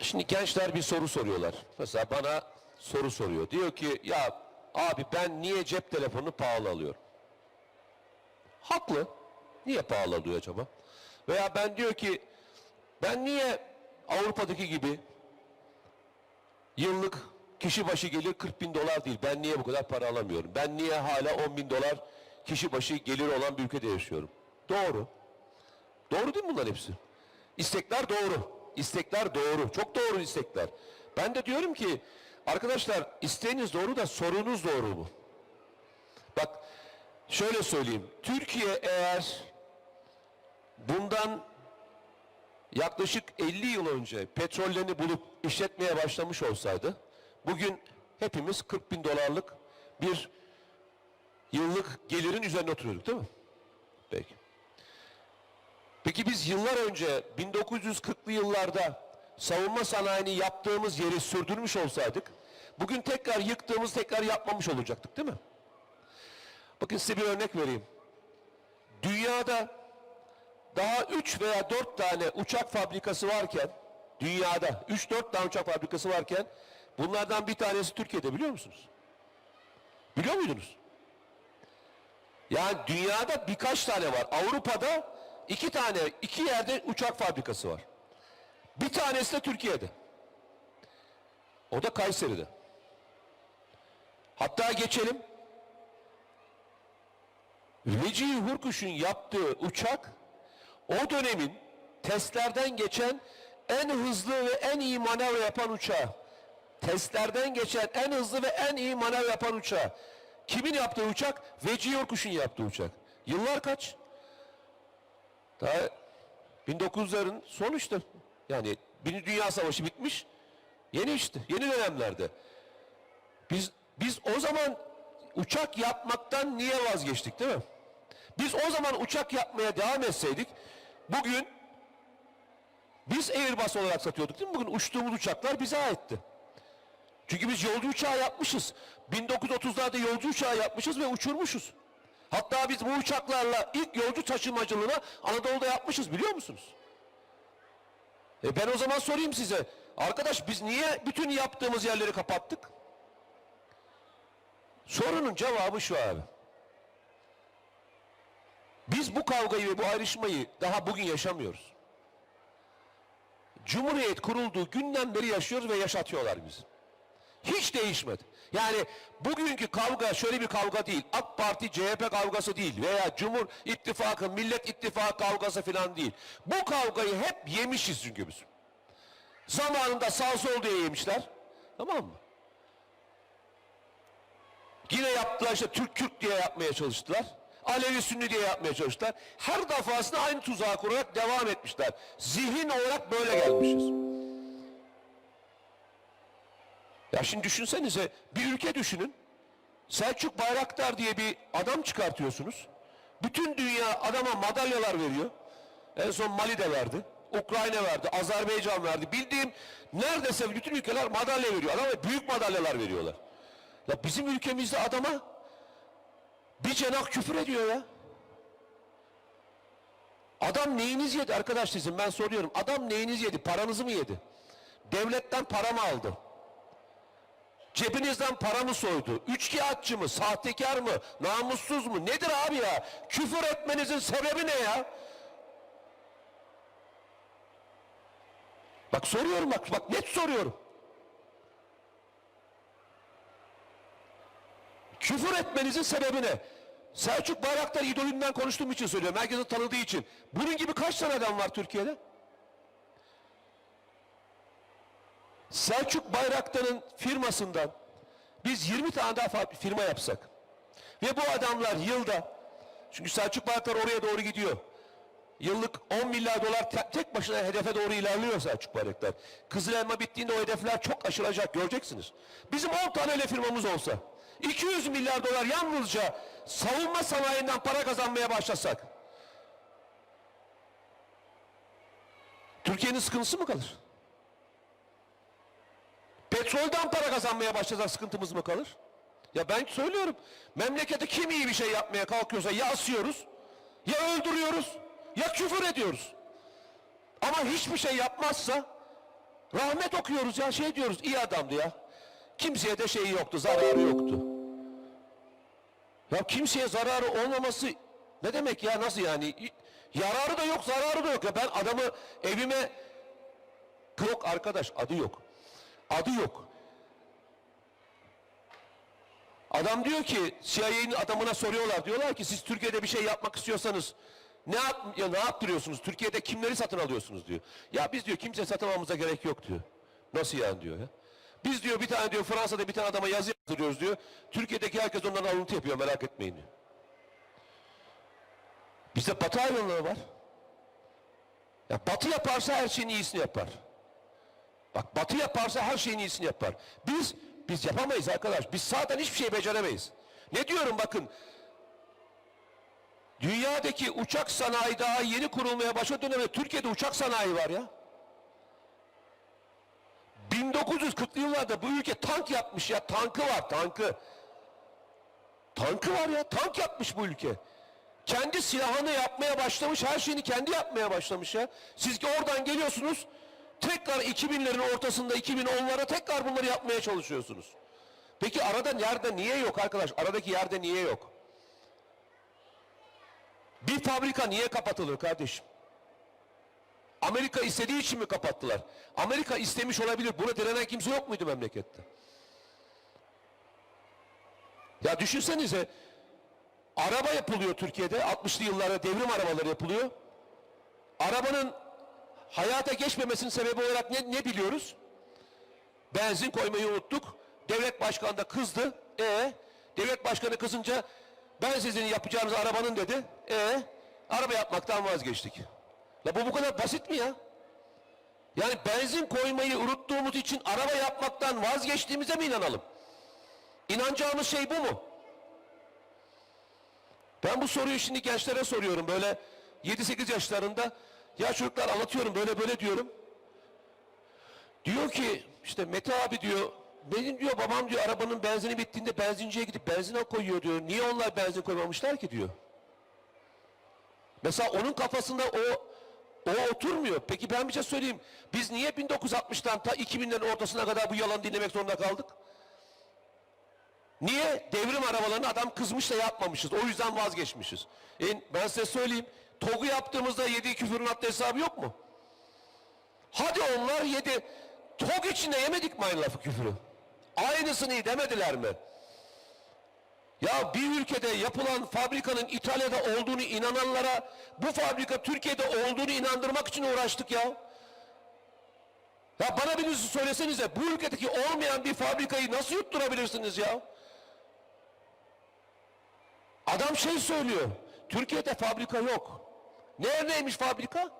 Şimdi gençler bir soru soruyorlar. Mesela bana soru soruyor. Diyor ki ya abi ben niye cep telefonunu pahalı alıyorum? Haklı. Niye pahalı alıyor acaba? Veya ben diyor ki ben niye Avrupa'daki gibi yıllık kişi başı gelir 40 bin dolar değil. Ben niye bu kadar para alamıyorum? Ben niye hala 10 bin dolar kişi başı gelir olan bir ülkede yaşıyorum? Doğru. Doğru değil mi bunların hepsi? İstekler doğru. İstekler doğru. Çok doğru istekler. Ben de diyorum ki arkadaşlar isteğiniz doğru da sorunuz doğru mu? Bak şöyle söyleyeyim. Türkiye eğer bundan yaklaşık 50 yıl önce petrollerini bulup işletmeye başlamış olsaydı bugün hepimiz 40 bin dolarlık bir yıllık gelirin üzerine oturuyorduk değil mi? Peki. Peki biz yıllar önce 1940'lı yıllarda savunma sanayini yaptığımız yeri sürdürmüş olsaydık bugün tekrar yıktığımız tekrar yapmamış olacaktık değil mi? Bakın size bir örnek vereyim. Dünyada daha 3 veya 4 tane uçak fabrikası varken dünyada 3-4 tane uçak fabrikası varken bunlardan bir tanesi Türkiye'de biliyor musunuz? Biliyor muydunuz? Yani dünyada birkaç tane var. Avrupa'da iki tane, iki yerde uçak fabrikası var. Bir tanesi de Türkiye'de. O da Kayseri'de. Hatta geçelim. Vecihi Hurkuş'un yaptığı uçak o dönemin testlerden geçen en hızlı ve en iyi manevra yapan uçağı. Testlerden geçen en hızlı ve en iyi manevra yapan uçağı. Kimin yaptığı uçak? Vecihi Hurkuş'un yaptığı uçak. Yıllar kaç? Daha 1900'lerin sonu işte. Yani Birinci Dünya Savaşı bitmiş. Yeni işte, yeni dönemlerde. Biz biz o zaman uçak yapmaktan niye vazgeçtik değil mi? Biz o zaman uçak yapmaya devam etseydik bugün biz Airbus olarak satıyorduk değil mi? Bugün uçtuğumuz uçaklar bize aitti. Çünkü biz yolcu uçağı yapmışız. 1930'larda yolcu uçağı yapmışız ve uçurmuşuz. Hatta biz bu uçaklarla ilk yolcu taşımacılığını Anadolu'da yapmışız biliyor musunuz? E ben o zaman sorayım size. Arkadaş biz niye bütün yaptığımız yerleri kapattık? Sorunun cevabı şu abi. Biz bu kavgayı ve bu ayrışmayı daha bugün yaşamıyoruz. Cumhuriyet kurulduğu günden beri yaşıyoruz ve yaşatıyorlar bizi. Hiç değişmedi. Yani bugünkü kavga şöyle bir kavga değil. AK Parti CHP kavgası değil veya Cumhur İttifakı Millet İttifakı kavgası falan değil. Bu kavgayı hep yemişiz çünkü biz. Zamanında sağ sol diye yemişler. Tamam mı? Yine yaptılar işte Türk Kürt diye yapmaya çalıştılar. Alevi Sünni diye yapmaya çalıştılar. Her defasında aynı tuzağı kurarak devam etmişler. Zihin olarak böyle gelmişiz. Ya şimdi düşünsenize bir ülke düşünün. Selçuk Bayraktar diye bir adam çıkartıyorsunuz. Bütün dünya adama madalyalar veriyor. En son Mali de verdi. Ukrayna verdi, Azerbaycan verdi. Bildiğim neredeyse bütün ülkeler madalya veriyor. Adama büyük madalyalar veriyorlar. Ya bizim ülkemizde adama bir cenah küfür ediyor ya. Adam neyiniz yedi arkadaş sizin ben soruyorum. Adam neyiniz yedi? Paranızı mı yedi? Devletten para mı aldı? Cebinizden para mı soydu? Üçkağıtçı mı? Sahtekar mı? Namussuz mu? Nedir abi ya? Küfür etmenizin sebebi ne ya? Bak soruyorum bak, bak net soruyorum. Küfür etmenizin sebebi ne? Selçuk Bayraktar idolünden konuştuğum için söylüyorum. Herkesin tanıdığı için. Bunun gibi kaç tane adam var Türkiye'de? Selçuk Bayraktar'ın firmasından biz 20 tane daha firma yapsak ve bu adamlar yılda çünkü Selçuk Bayraktar oraya doğru gidiyor. Yıllık 10 milyar dolar te- tek başına hedefe doğru ilerliyor Selçuk Bayraktar. Kızıl elma bittiğinde o hedefler çok aşılacak göreceksiniz. Bizim 10 tane öyle firmamız olsa 200 milyar dolar yalnızca savunma sanayinden para kazanmaya başlasak Türkiye'nin sıkıntısı mı kalır? Petrolden para kazanmaya başlasak sıkıntımız mı kalır? Ya ben söylüyorum. Memlekete kim iyi bir şey yapmaya kalkıyorsa ya asıyoruz, ya öldürüyoruz, ya küfür ediyoruz. Ama hiçbir şey yapmazsa Rahmet okuyoruz ya şey diyoruz iyi adamdı ya. Kimseye de şeyi yoktu zararı yoktu. Ya kimseye zararı olmaması ne demek ya nasıl yani? Yararı da yok zararı da yok ya ben adamı evime yok arkadaş adı yok. Adı yok. Adam diyor ki CIA'nin adamına soruyorlar. Diyorlar ki siz Türkiye'de bir şey yapmak istiyorsanız ne yap ya ne yaptırıyorsunuz? Türkiye'de kimleri satın alıyorsunuz diyor. Ya biz diyor kimse satın almamıza gerek yok diyor. Nasıl yani diyor ya. Biz diyor bir tane diyor Fransa'da bir tane adama yazı yazdırıyoruz diyor. Türkiye'deki herkes ondan alıntı yapıyor merak etmeyin diyor. Bizde batı hayvanları var. Ya batı yaparsa her şeyin iyisini yapar. Bak batı yaparsa her şeyin iyisini yapar. Biz biz yapamayız arkadaş. Biz zaten hiçbir şey beceremeyiz. Ne diyorum bakın. Dünyadaki uçak sanayi daha yeni kurulmaya başladı dönemde Türkiye'de uçak sanayi var ya. 1940'lı yıllarda bu ülke tank yapmış ya. Tankı var tankı. Tankı var ya. Tank yapmış bu ülke. Kendi silahını yapmaya başlamış. Her şeyini kendi yapmaya başlamış ya. Siz oradan geliyorsunuz. Tekrar 2000'lerin ortasında 2010'lara tekrar bunları yapmaya çalışıyorsunuz. Peki arada yerde niye yok arkadaş? Aradaki yerde niye yok? Bir fabrika niye kapatılır kardeşim? Amerika istediği için mi kapattılar? Amerika istemiş olabilir. Buna direnen kimse yok muydu memlekette? Ya düşünsenize araba yapılıyor Türkiye'de. 60'lı yıllarda devrim arabaları yapılıyor. Arabanın hayata geçmemesinin sebebi olarak ne, ne biliyoruz? Benzin koymayı unuttuk. Devlet başkanı da kızdı. E devlet başkanı kızınca ben sizin yapacağınız arabanın dedi. E araba yapmaktan vazgeçtik. La bu bu kadar basit mi ya? Yani benzin koymayı unuttuğumuz için araba yapmaktan vazgeçtiğimize mi inanalım? İnanacağımız şey bu mu? Ben bu soruyu şimdi gençlere soruyorum böyle 7-8 yaşlarında. Ya çocuklar anlatıyorum böyle böyle diyorum. Diyor ki işte Mete abi diyor benim diyor babam diyor arabanın benzini bittiğinde benzinciye gidip benzine koyuyor diyor. Niye onlar benzin koymamışlar ki diyor. Mesela onun kafasında o o oturmuyor. Peki ben bir şey söyleyeyim. Biz niye 1960'tan ta 2000'lerin ortasına kadar bu yalan dinlemek zorunda kaldık? Niye? Devrim arabalarını adam kızmış da yapmamışız. O yüzden vazgeçmişiz. E, ben size söyleyeyim. TOG'u yaptığımızda yediği küfürün haddi hesabı yok mu? Hadi onlar yedi. TOG içinde yemedik mi aynı lafı küfürü? Aynısını demediler mi? Ya bir ülkede yapılan fabrikanın İtalya'da olduğunu inananlara bu fabrika Türkiye'de olduğunu inandırmak için uğraştık ya. Ya bana birisi söylesenize bu ülkedeki olmayan bir fabrikayı nasıl yutturabilirsiniz ya? Adam şey söylüyor. Türkiye'de fabrika yok. Neredeymiş fabrika?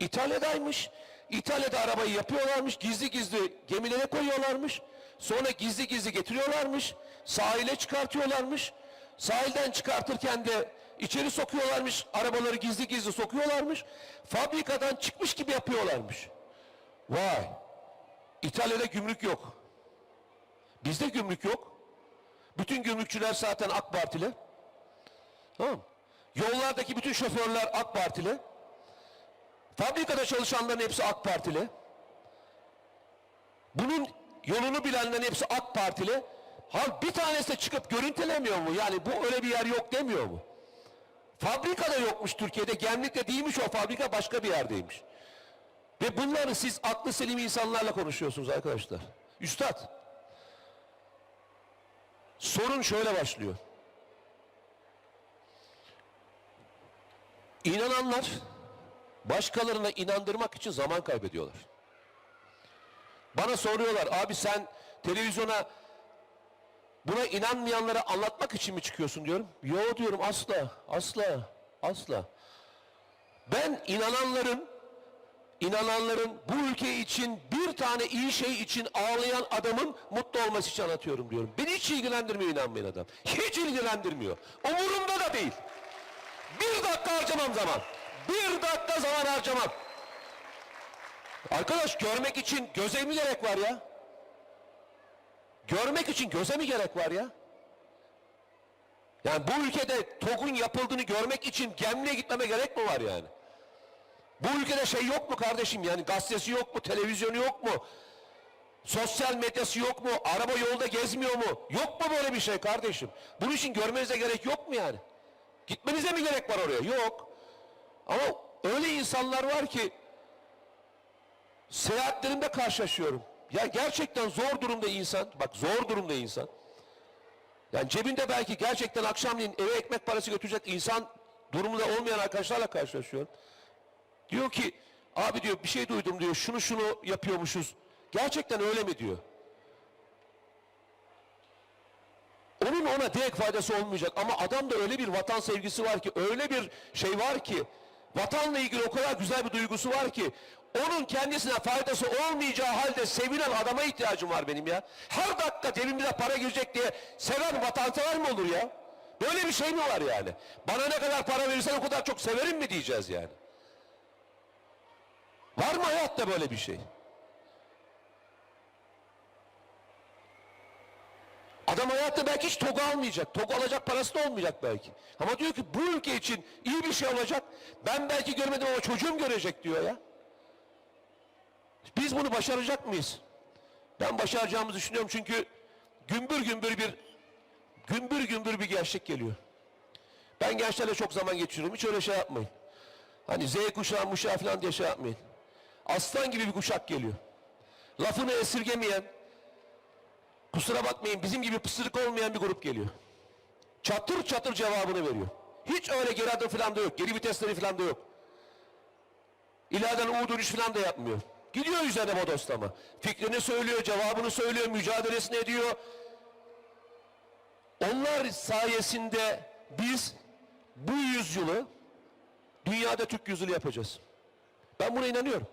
İtalya'daymış. İtalya'da arabayı yapıyorlarmış. Gizli gizli gemilere koyuyorlarmış. Sonra gizli gizli getiriyorlarmış. Sahile çıkartıyorlarmış. Sahilden çıkartırken de içeri sokuyorlarmış. Arabaları gizli gizli sokuyorlarmış. Fabrikadan çıkmış gibi yapıyorlarmış. Vay. İtalya'da gümrük yok. Bizde gümrük yok. Bütün gümrükçüler zaten AK Partili. Tamam? Yollardaki bütün şoförler AK Partili. Fabrikada çalışanların hepsi AK Partili. Bunun yolunu bilenlerin hepsi AK Partili. Hal bir tanesi de çıkıp görüntülemiyor mu? Yani bu öyle bir yer yok demiyor mu? Fabrika da yokmuş Türkiye'de. Gemlik'te değilmiş o fabrika başka bir yerdeymiş. Ve bunları siz aklı selim insanlarla konuşuyorsunuz arkadaşlar. Üstad. Sorun şöyle başlıyor. İnananlar başkalarına inandırmak için zaman kaybediyorlar. Bana soruyorlar abi sen televizyona buna inanmayanlara anlatmak için mi çıkıyorsun diyorum. Yo diyorum asla asla asla. Ben inananların inananların bu ülke için bir tane iyi şey için ağlayan adamın mutlu olması için anlatıyorum diyorum. Beni hiç ilgilendirmiyor inanmayan adam. Hiç ilgilendirmiyor. Umurumda da değil. Bir dakika harcamam zaman. Bir dakika zaman harcamam. Arkadaş görmek için göze mi gerek var ya? Görmek için göze mi gerek var ya? Yani bu ülkede TOG'un yapıldığını görmek için Gemli'ye gitmeme gerek mi var yani? Bu ülkede şey yok mu kardeşim yani gazetesi yok mu, televizyonu yok mu? Sosyal medyası yok mu? Araba yolda gezmiyor mu? Yok mu böyle bir şey kardeşim? Bunun için görmenize gerek yok mu yani? Gitmenize mi gerek var oraya? Yok. Ama öyle insanlar var ki seyahatlerimde karşılaşıyorum. Ya gerçekten zor durumda insan, bak zor durumda insan. Yani cebinde belki gerçekten akşamleyin eve ekmek parası götürecek insan durumunda olmayan arkadaşlarla karşılaşıyorum. Diyor ki abi diyor bir şey duydum diyor şunu şunu yapıyormuşuz. Gerçekten öyle mi diyor. Onun ona direkt faydası olmayacak ama adamda öyle bir vatan sevgisi var ki öyle bir şey var ki vatanla ilgili o kadar güzel bir duygusu var ki onun kendisine faydası olmayacağı halde sevinen adama ihtiyacım var benim ya. Her dakika cebimize para girecek diye seven vatansever mi olur ya? Böyle bir şey mi var yani? Bana ne kadar para verirsen o kadar çok severim mi diyeceğiz yani? Var mı hayatta böyle bir şey? Adam hayatta belki hiç TOG almayacak. TOG alacak parası da olmayacak belki. Ama diyor ki bu ülke için iyi bir şey olacak. Ben belki görmedim ama çocuğum görecek diyor ya. Biz bunu başaracak mıyız? Ben başaracağımızı düşünüyorum çünkü gümbür gümbür bir gümbür gümbür bir gençlik geliyor. Ben gençlerle çok zaman geçiriyorum. Hiç öyle şey yapmayın. Hani Z kuşağı muşağı falan diye şey yapmayın. Aslan gibi bir kuşak geliyor. Lafını esirgemeyen, kusura bakmayın bizim gibi pısırık olmayan bir grup geliyor. Çatır çatır cevabını veriyor. Hiç öyle geri adım falan da yok. Geri vitesleri falan da yok. İleriden U dönüş falan da yapmıyor. Gidiyor üzerine bodoslama. Fikrini söylüyor, cevabını söylüyor, mücadelesini ediyor. Onlar sayesinde biz bu yüzyılı dünyada Türk yüzyılı yapacağız. Ben buna inanıyorum.